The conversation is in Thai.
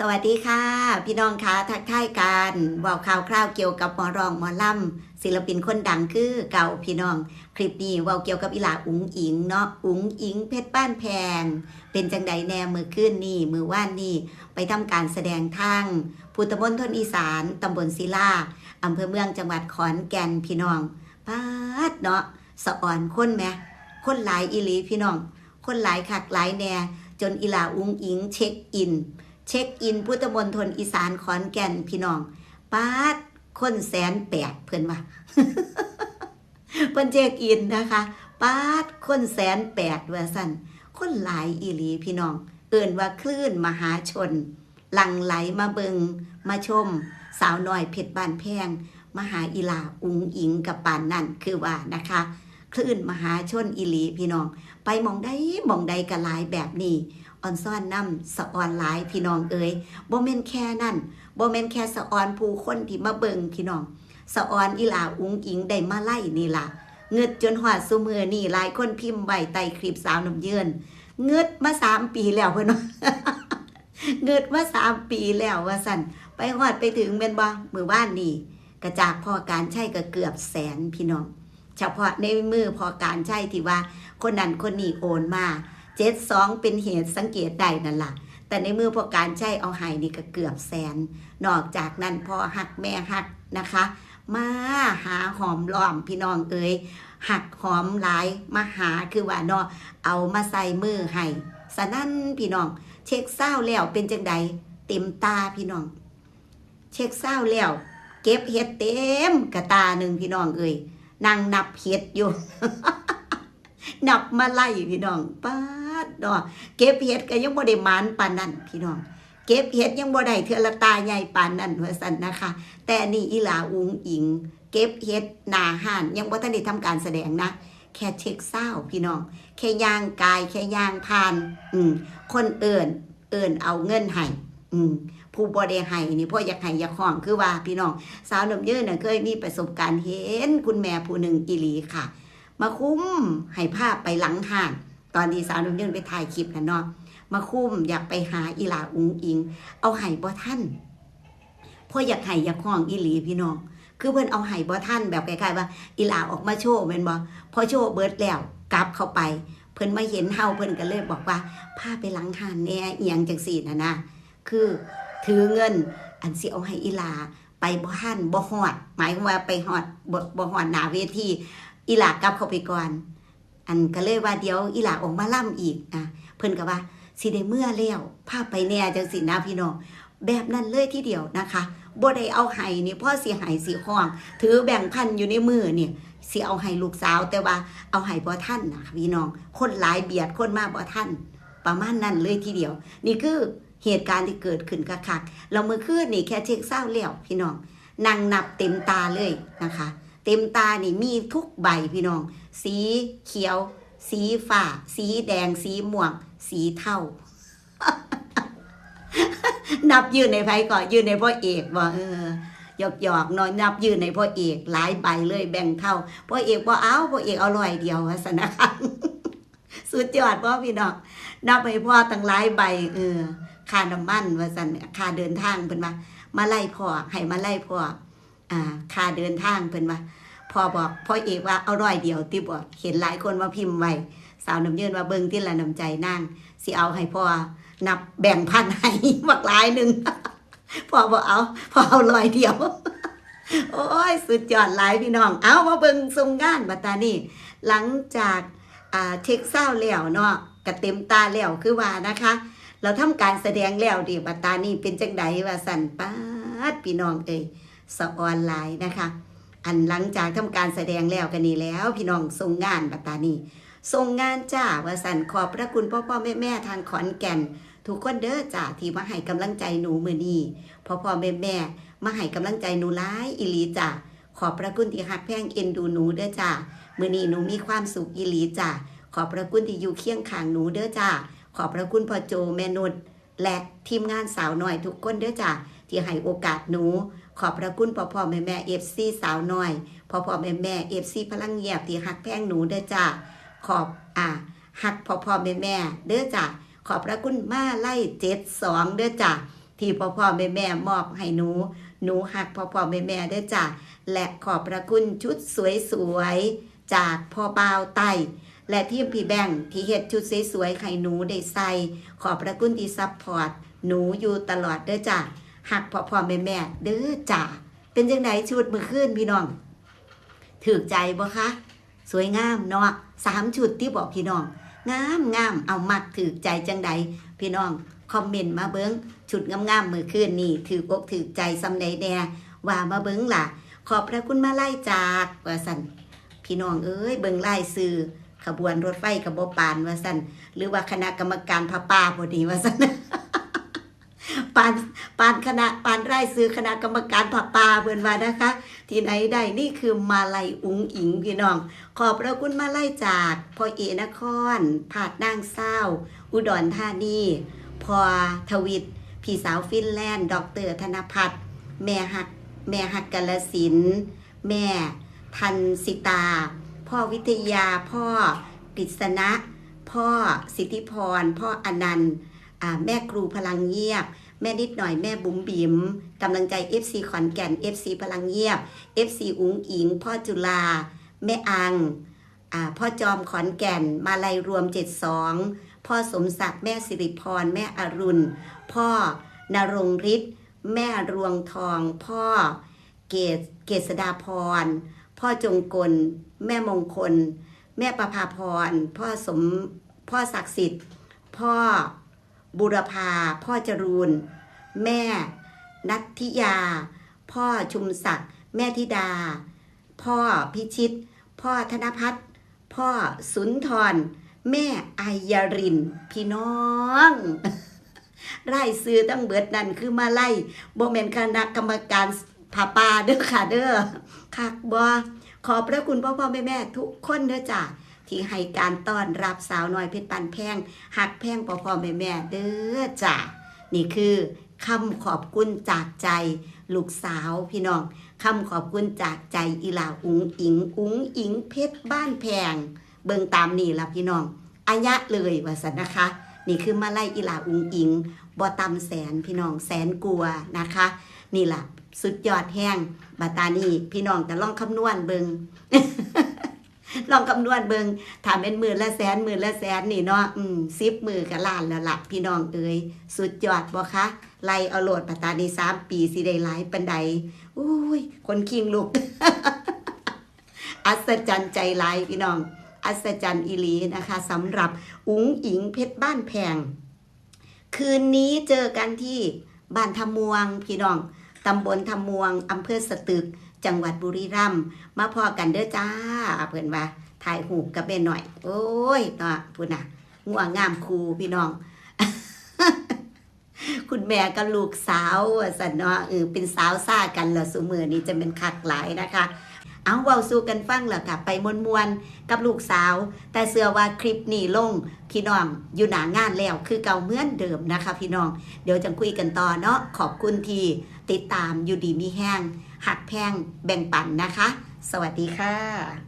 สวัสดีค่ะ พี่น้องคะทักทายกันเว่าข่าวคราวเกี่ยวกับหมอรองหมอล่ำศิลปินคนดังคือเก่าพี่น้อง คลิปนี้ว่าเกี่ยวกับอีหลาอุ๋งอิงเนาะอุ๋งอิงเพชรบ้านแพง เป็นจังใดแนมือขึ้นนี่มือว่านนี่ไปทำการแสดงทางพุทธมณฑลอีสานตำบลศิลาอำเภอเมืองจังหวัดขอนแก่นพี่น้องปาดเนาะสะอ่อนคนไหมคนหลายอีหลีพี่น้อง คนหลายคักหลายแน่จนอีหลาอุ๋งอิงเช็คอิน เช็คอินพุทธมณฑลอีสานขอนแก่นพี่น้องปาดคนแสนแปดเพื่อนว่าเพิ่นเช็คอินนะคะปาดคนแสนแปดเว่าสั่นคนหลายอีหลีพี่น้อง เอิ่นว่าคลื่นมหาชน หลังไหลมาเบิงมาชม สาวน้อยเพชรบานแพง มหาอีลาอุงอิงกับปานนั่นคือว่านะคะ คลื่นมหาชนอีหลีพี่น้อง ไปมองใดหมองใดก็หลายแบบนี้ ออนซ่อนน้ำสะออนหลายพี่น้องเอ๋ยบ่แม่นแค่นั่นบ่แม่นแค่สะออนผู้คนที่มาเบิงพี่น้องสะออนอีหลาอุ้งอิงได้มาไล่นี่ล่ะเงึดจนหอดซุมือนี่หลายคนพิมพ์ใบไตคลิปสาวน้ำเยือนเงึดมาสามปีแล้วเพื่อนเงึดมาสามปีแล้วว่าสั่นไปหอดไปถึงเป็นบ่มือบ้านนี่กระจากพอการใช่ก็เกือบแสนพี่น้อง เฉพาะในมือพอการใช่ที่ว่า คนนั้นคนนี้โอนมา เจ็ดสองเป็นเหตุสังเกตได้นั่นล่ะ แต่ในมือพอการใช่เอาไห้นี่ก็เกือบแสน นอกจากนั้นพอหักแม่หักนะคะ มาหาหอมล้อมพี่น้องเอ๋ยหักหอมหลายมาหาคือว่าเนาะเอามาใส่มือให้สนั่นพี่น้อง เช็คเศร้าแล้วเป็นจังใดเต็มตาพี่น้อง เช็คเศร้าแล้วเก็บเห็ดเต็มกระตาหนึ่งพี่น้องเอ่ยนั่งนับเห็ดอยู่ นับมาไล่พี่น้องป้าดดอกเก็บเห็ดก็ยังบ่ได้มานปานนั้นพี่น้อง เก็บเห็ดยังบ่ได้เทือละตาใหญ่ปานนั้นว่าซั่นนะคะ แต่อันนี่อีหลาอุงอิง เก็บเห็ดหนาห่านยังบ่ทันได้ทำการแสดงนะแค่เช็คเศร้าพี่น้อง แค่ย่างกาย แค่ย่างผ่าน อืม คนเอิ่นเอิ่นเอาเงินให้อืมผู้บ่ได้ให้นี่พ่ออยากให้อยากห้องคือว่าพี่น้อง สาวหนุ่มยืนน่ะเคยมีประสบการณ์เห็น คุณแม่ผู้หนึ่งอีหลีค่ะ มาคุ้มให้ภาพไปหลังห่านตอนที่สาวนุ่มยืนไปถ่ายคลิปนะเนาะมาคุ้มอยากไปหาอีหลาอุงอิง เอาไห้บ่ท่านพ่ออยากให้อยากห้องอีหลีพี่น้อง คือเพิ่นเอาไห้บ่ท่านแบบคล้ายๆว่าอีหลาออกมาโชว์แม่นบ่พอโชว์เบิร์ดแล้วกลับเข้าไป เพิ่นมาเห็นเฮาเพิ่นก็เลยบอกว่าพาไปหลังห่านแหน่เอียงจังซี่นะนะคือถือเงินอันสิเอาให้อีลาไปบ่ทันบ่ฮอด หมายความว่าไปฮอดบ่บ่ฮอดหนาเวที อีหลากลับเข้าไปก่อน อันก็เลยว่าเดี๋ยวอีหลาออกมาล่ำอีกอะเพิ่นก็ว่าสิได้เมื่อแล้วพาพไปแน่จังสินะพี่น้องแบบนั้นเลยทีเดียวนะคะบ่ได้เอาให้นี่พ่อสิให้สิห้อง ถือแบ่งพันอยู่ในมือเนี่ยสิเอาให้ลูกสาว แต่ว่าเอาให้บ่ทันนะพี่น้อง คนหลายเบียดคนมาบ่ทันประมาณนั้นเลยทีเดียว นี่คือเหตุการณ์ที่เกิดขึ้นคัก เราเมื่อคืนนี่แค่เช็คเศร้าแล้วพี่น้องนั่งนับเต็มตาเลยนะคะ เต็มตานี่มีทุกใบพี่น้อง สีเขียว สีฟ้า สีแดง สีม่วง สีเทานับยืนในไพ่ก่อนยืนในพ่อเอกบ่เออหยอกหยอกๆน้อยนับยืนในพ่อเอกหลายใบเลยแบ่งเท่าพ่อเอกบ่เอาพ่อเอกเอาร้อยเดียวสนะคะสุดยอดพ่อพี่น้องนับให้พ่อตั้งหลายใบ เออค่าน้ำมันว่าสันค่าเดินทางเพิ่นว่ามาไล่พ่อให้มาไล่พ่อ อ่าค่าเดินทางเพิ่นว่าพอบอกพ่อเอกว่าเอาร้อยเดียวที่บอกเห็นหลายคนว่าพิมพ์ไว้สาวน้ำเยืนว่าเบิ่งที่ละน้ำใจนางสิเอาให้พ่อนับแบ่งพันให้บักหลายหนึ่งพ่อบอกเอาพ่อเอาร้อยเดียว โอ้ยสุดยอดหลายพี่น้อง เอามาเบิ่งทรงงานบัตานี่หลังจากาเช็คเศร้าแล้วเนาะกระเต็มตาแล้วคือว่านะคะ เราทำการแสดงแล้วดิบัตานี่เป็นจังไดว่าสั่นป้าดพี่น้องเอ้ย สะออนไลน์นะคะ อันหลังจากทำการแสดงแล้วกันนี่แล้ว พี่น้องส่งงานบัตตานีส่งงานจ้าว่าสันขอบพระคุณพ่อพ่อแม่แม่ทางขอนแก่น ทุกคนเด้อจ้าที่มาให้กำลังใจหนูมือนี้พ่อพ่อแม่แม่มาให้กำลังใจหนูร้ายอีหลีจ้าขอบพระคุณที่หักแพงเอ็นดูหนูเด้อจ้ามือนี้หนูมีความสุขอีหลีจ้าขอบพระคุณที่อยู่เคียงข้างหนูเด้อจ้าขอบพระคุณพ่อโจแม่นุชและทีมงานสาวหน่อยทุกคนเด้อจ้าที่ให้โอกาสหนู ขอบพระคุณพ่อพ่อแม่แม่เอฟซีสาวน้อยพ่อพ่อแม่แม่เอฟซีพลังเงียบที่หักแพงหนูเด้อจ้าขอบอ่าหักพ่อพ่อแม่แม่เด้อจ้าขอบพระคุณมาไล่เจ็ดสองเด้อจ้าที่พ่อพ่อแม่แม่มอบให้หนู หนูหักพ่อพ่อแม่แม่เด้อจ้ะและขอบพระคุณชุดสวยๆจากพ่อบ่าวไตและทีมพี่แบงค์ที่เฮ็ดชุดสวยๆให้หนูได้ใส่ขอบพระคุณที่ซัพพอร์ตหนูอยู่ตลอดเด้อจ้ะ หักพ่อพ่อแม่แม่เด้อจ้ะเป็นจังไดชุดมื้อคืนพี่น้องถูกใจบ่คะสวยงามเนาะสามชุดที่บอกพี่น้อง งามงามเอามักถือใจจังใดพี่น้องคอมเมนต์มาเบิ้งชุดงามๆมือคืนนี่ถือกอกถือใจซำใดแน่ว่ามาเบิ้งล่ะ ขอบพระคุณมาไล่จากว่าสันพี่น้องเอ้ยเบิ้งไล่ซื้อขบวนรถไฟกับโบปานว่าสันหรือว่าคณะกรรมการพระป่าพอดีว่าสัน ปานปานคณะปานไร่ซื้อคณะกรรมการผับปลาเพื่อนว่านะคะ ที่ไหนได้นี่คือมาลัยอุ๋งอิงพี่น้อง ขอบพระคุณมาไล่จากพ่อเอนครผาดนางเศร้า อุดรธานีพอทวิตพี่สาวฟินแลนด์ ดอกเตอร์ธนพัฒน์แม่หักแม่หักกาลสิน แม่ทันสิตา พ่อวิทยาพ่อกฤษณะ พ่อสิทธิพร พ่ออนันต์ แม่ครูพลังเงียบ แม่นิดหน่อยแม่บุ๋มบิ๋มกำลังใจ FC ขอนแก่น FC พลังเงียบ FC อุ๋งอิง พ่อจุฬาแม่อังอพ่อจอมขอนแก่น มาลัยรวม 72 พ่อสมศักดิ์แม่สิริพร แม่อรุณ พ่อนรงฤทธิ์แม่รวงทอง พ่อเกศเกษดาพร พ่อจงกล แม่มงคล แม่ประภาพร พ่อสม พ่อศักดิ์สิทธิ์ พ่อ บุรพา พ่อจรูน แม่ นัทธิยา พ่อชุมศักดิ์ แม่ธิดา พ่อพิชิต พ่อธนพัฒน์พ่อสุนทร แม่ไอยริน พี่น้องไร่ซื้อตั้งเบิดนั่นคือมาไล่บ่แม่นคณะกรรมการผาปาเด้อค่ะเด้อคักบ่ขอบพระคุณพ่อพ่อแม่แม่ทุกคนเด้อจ้ะ ที่ให้การต้อนรับสาวน้อยเพชรปันแพงหักแพงพ่อพ่อแม่แม่เด้อจ้ะนี่คือคำขอบคุณจากใจลูกสาวพี่น้องคำขอบคุณจากใจอีหลาอุ๋งอิงอุ๋งอิงเพชรบ้านแพง เบิ่งตามนี่ละพี่น้องอายะเลยว่าสันนะคะ นี่คือมาไล่อีหลาอุงอิงบอตำแสนพี่น้องแสนกลัวนะคะ นี่ล่ะสุดยอดแห้งบาตานี่พี่น้องแต่ลองคำนวณเบิง ลองคำนวณเบิงถามเป็นหมื่นละแสนหมื่นละแสนนี่เนาะอืมซิบมือกับล้านแล้วล่ะพี่น้องเอ้ยสุดยอดบ่คะไล่เอาโหลดปาตานีสามปีสิได้หลายปันใดอุ้ย คนคิงลูก อัศจรรย์ใจหลายพี่น้อง อัศจรรย์อีลีนะคะสำหรับอุ๋งอิงเพชรบ้านแพง คืนนี้เจอกันที่บ้านทำมวงพี่น้องตำบลทำมวงอำเภอสตึก จังหวัดบุรีรัมย์มาพอกันเด้อจ้าเพื่อนว่าถ่ายหูกับแม่หน่อย โอ้ยเนาะพูดนะง่วงงามครูพี่น้อง คุณแม่กับลูกสาวสันเนาะเออเป็นสาวซ่ากันเหรอสุมือนี้จะเป็นคักหลายนะคะ เอาเว้าสู้กันฟังแล้วค่ะ ไปมวนมวนกับลูกสาว แต่เสือว่าคลิปนี้ลงพี่น้องอยู่หนางานแล้วคือเก่าเหมือนเดิมนะคะ พี่น้อง เดี๋ยวจะคุยกันต่อเนาะขอบคุณที่ติดตามอยู่ดีมีแห้ง หักแพงแบ่งปันนะคะ สวัสดีค่ะ